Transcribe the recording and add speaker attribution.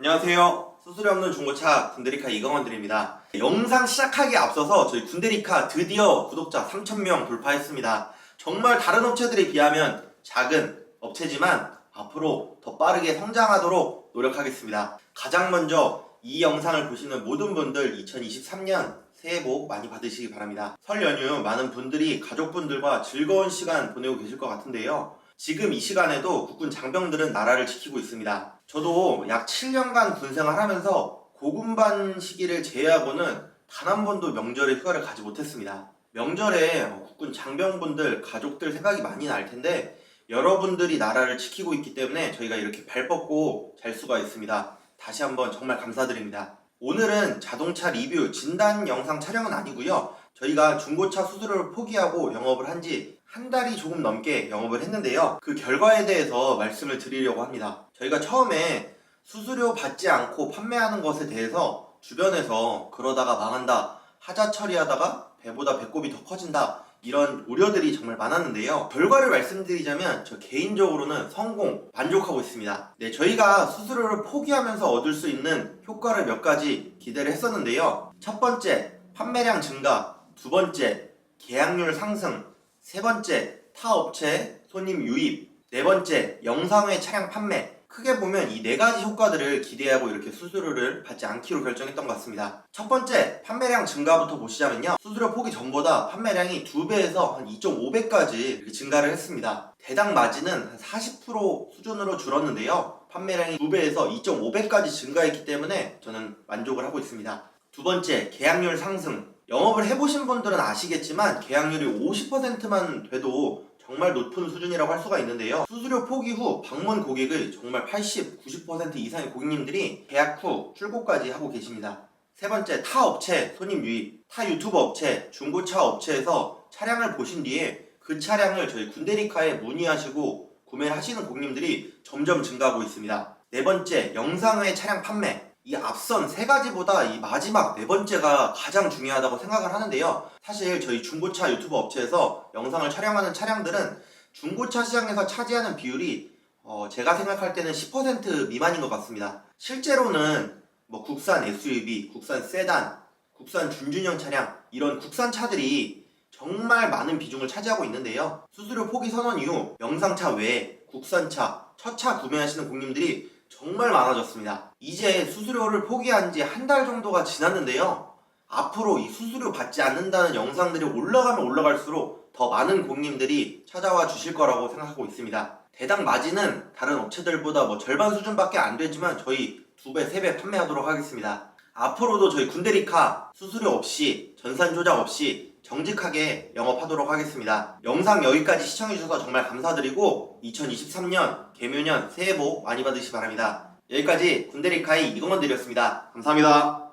Speaker 1: 안녕하세요. 수수료 없는 중고차 군대리카 이강원 드립니다. 영상 시작하기에 앞서서 저희 군대리카 드디어 구독자 3,000명 돌파했습니다. 정말 다른 업체들에 비하면 작은 업체지만 앞으로 더 빠르게 성장하도록 노력하겠습니다. 가장 먼저 이 영상을 보시는 모든 분들 2023년 새해 복 많이 받으시기 바랍니다. 설 연휴 많은 분들이 가족분들과 즐거운 시간 보내고 계실 것 같은데요. 지금 이 시간에도 국군 장병들은 나라를 지키고 있습니다. 저도 약 7년간 군생활 하면서 고군반 시기를 제외하고는 단 한 번도 명절에 휴가를 가지 못했습니다. 명절에 어, 국군 장병분들 가족들 생각이 많이 날 텐데 여러분들이 나라를 지키고 있기 때문에 저희가 이렇게 발 뻗고 잘 수가 있습니다. 다시 한번 정말 감사드립니다. 오늘은 자동차 리뷰 진단 영상 촬영은 아니고요. 저희가 중고차 수수료를 포기하고 영업을 한 지 한 달이 조금 넘게 영업을 했는데요. 그 결과에 대해서 말씀을 드리려고 합니다. 저희가 처음에 수수료 받지 않고 판매하는 것에 대해서 주변에서 그러다가 망한다, 하자 처리하다가 배보다 배꼽이 더 커진다, 이런 우려들이 정말 많았는데요. 결과를 말씀드리자면 저 개인적으로는 성공, 만족하고 있습니다. 네, 저희가 수수료를 포기하면서 얻을 수 있는 효과를 몇 가지 기대를 했었는데요. 첫 번째, 판매량 증가. 두 번째, 계약률 상승. 세 번째, 타 업체 손님 유입. 네 번째, 영상외 차량 판매. 크게 보면 이 네 가지 효과들을 기대하고 이렇게 수수료를 받지 않기로 결정했던 것 같습니다. 첫 번째, 판매량 증가부터 보시자면요. 수수료 포기 전보다 판매량이 2배에서 한 2.5배까지 증가를 했습니다. 대당 마진은 한 40% 수준으로 줄었는데요. 판매량이 2배에서 2.5배까지 증가했기 때문에 저는 만족을 하고 있습니다. 두 번째, 계약률 상승. 영업을 해보신 분들은 아시겠지만 계약률이 50%만 돼도 정말 높은 수준이라고 할 수가 있는데요. 수수료 포기 후 방문 고객의 정말 80, 90% 이상의 고객님들이 계약 후 출고까지 하고 계십니다. 세 번째, 타 업체 손님 유입. 타 유튜브 업체, 중고차 업체에서 차량을 보신 뒤에 그 차량을 저희 군대리카에 문의하시고 구매를 하시는 고객님들이 점점 증가하고 있습니다. 네 번째, 영상외 차량 판매. 이 앞선 세 가지보다 이 마지막 네 번째가 가장 중요하다고 생각을 하는데요. 사실 저희 중고차 유튜브 업체에서 영상을 촬영하는 차량들은 중고차 시장에서 차지하는 비율이 어, 제가 생각할 때는 10% 미만인 것 같습니다. 실제로는 뭐 국산 SUV, 국산 세단, 국산 준준형 차량 이런 국산 차들이 정말 많은 비중을 차지하고 있는데요. 수수료 포기 선언 이후 영상차 외에 국산차, 첫차 구매하시는 고객님들이 정말 많아졌습니다. 이제 수수료를 포기한 지 한 달 정도가 지났는데요. 앞으로 이 수수료 받지 않는다는 영상들이 올라가면 올라갈수록 더 많은 고객님들이 찾아와 주실 거라고 생각하고 있습니다. 대당 마진은 다른 업체들보다 뭐 절반 수준밖에 안 되지만 저희 두 배, 세배 판매하도록 하겠습니다. 앞으로도 저희 군대리카 수수료 없이 전산 조작 없이 정직하게 영업하도록 하겠습니다. 영상 여기까지 시청해주셔서 정말 감사드리고 2023년 개묘년 새해 복 많이 받으시기 바랍니다. 여기까지 군대리카의 이동원 드렸습니다. 감사합니다.